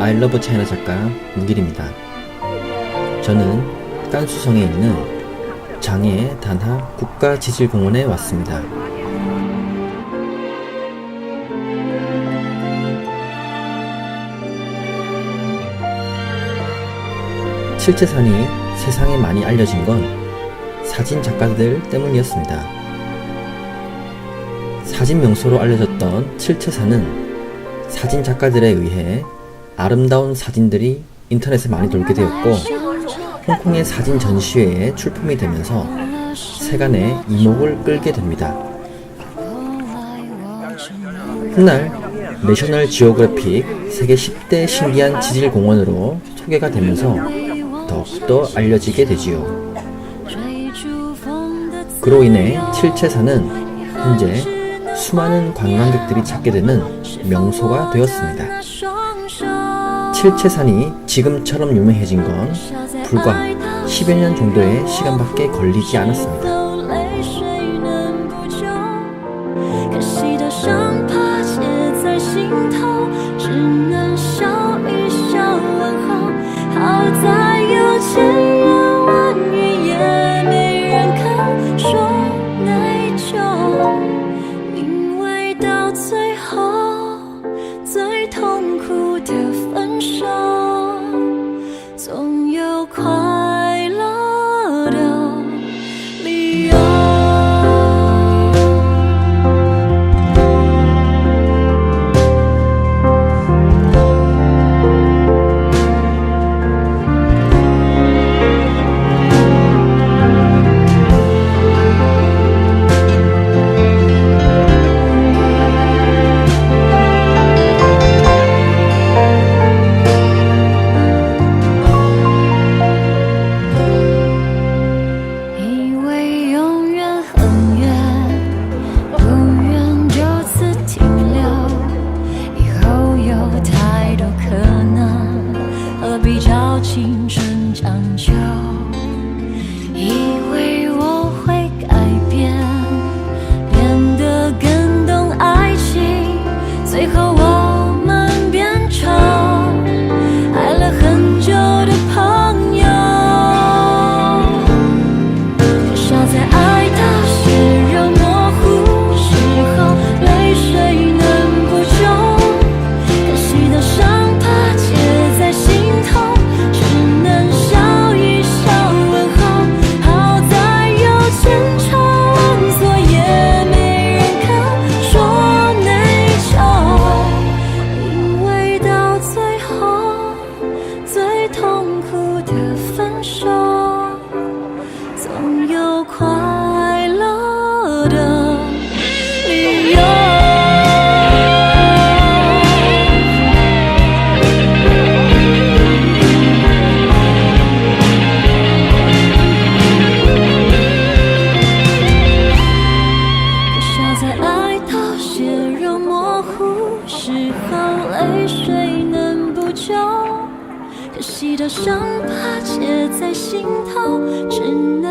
아이러브 차이나 작가 무길입니다. 저는 깐수성에 있는 장애 단합 국가지질공원에 왔습니다. 칠채산이 세상에 많이 알려진 건 사진 작가들 때문이었습니다. 사진 명소로 알려졌던 칠채산은 사진 작가들에 의해 아름다운 사진들이 인터넷에 많이 돌게 되었고 홍콩의 사진 전시회에 출품이 되면서 세간의 이목을 끌게 됩니다. 훗날 내셔널 지오그래픽 세계 10대 신기한 지질 공원으로 소개가 되면서 더욱더 알려지게 되지요. 그로 인해 칠채산은 현재 수많은 관광객들이 찾게 되는 명소가 되었습니다. 칠채산이 지금처럼 유명해진 건 불과 10여 년 정도의 시간밖에 걸리지 않았습니다. 泪 call 一朝青春将就时候，泪水能补救。可惜的伤疤结在心头，只能